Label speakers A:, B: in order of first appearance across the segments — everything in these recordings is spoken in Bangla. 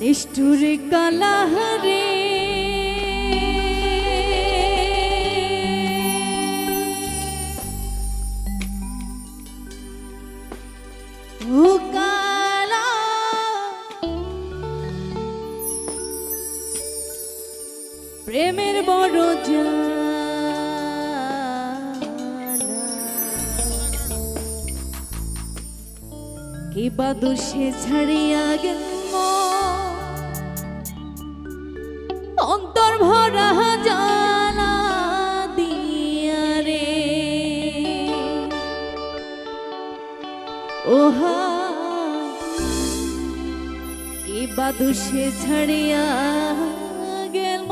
A: নিষ্ঠুর কালাহারে প্রেমের বড় জানা কে দোষে ছাড়িয়া গেল? অন্তর ভরা জালা দিয়া রে। ওহা কে বা দোষে ছাড়িয়া গেল।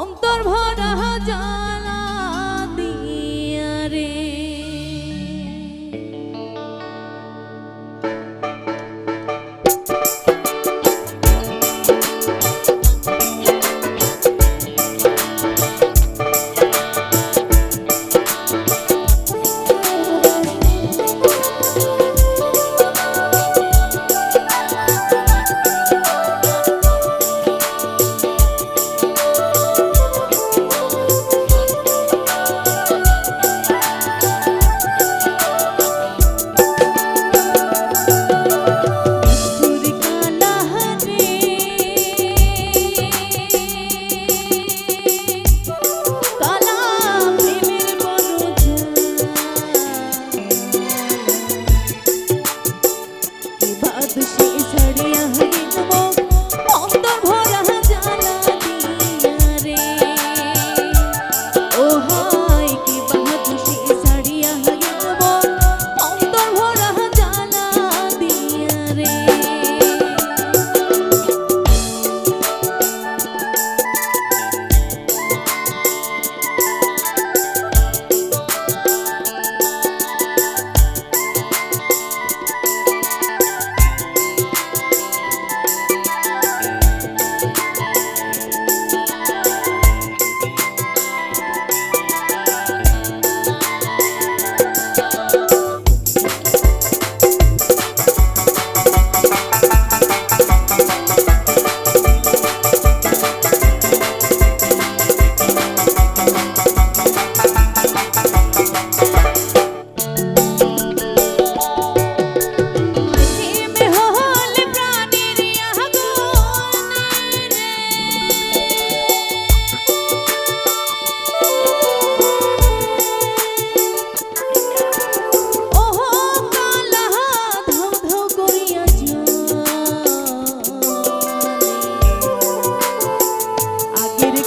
A: অন্তর ভরা জালা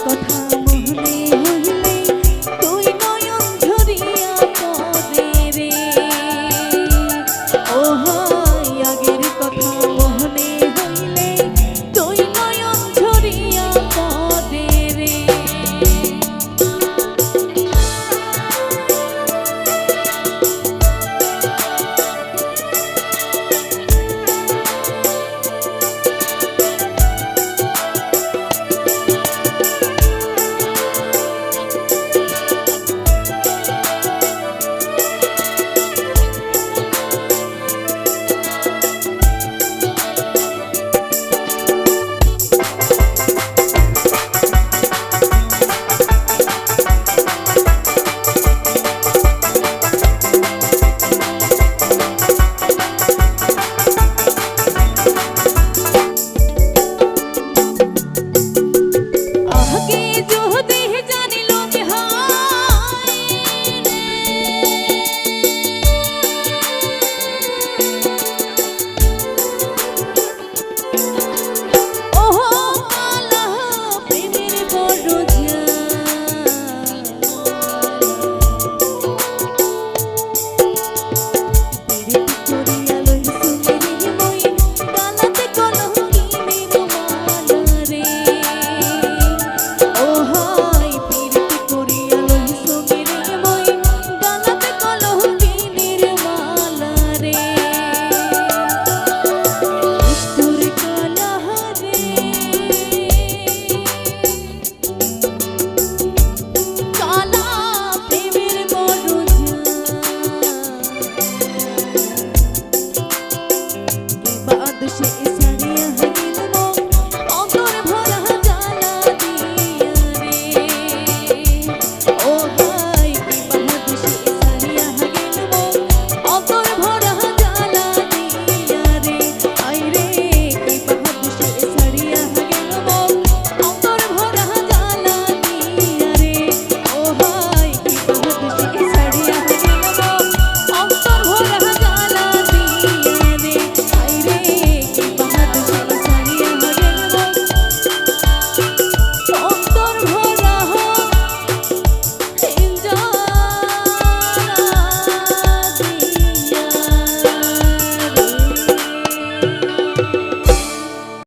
A: কথা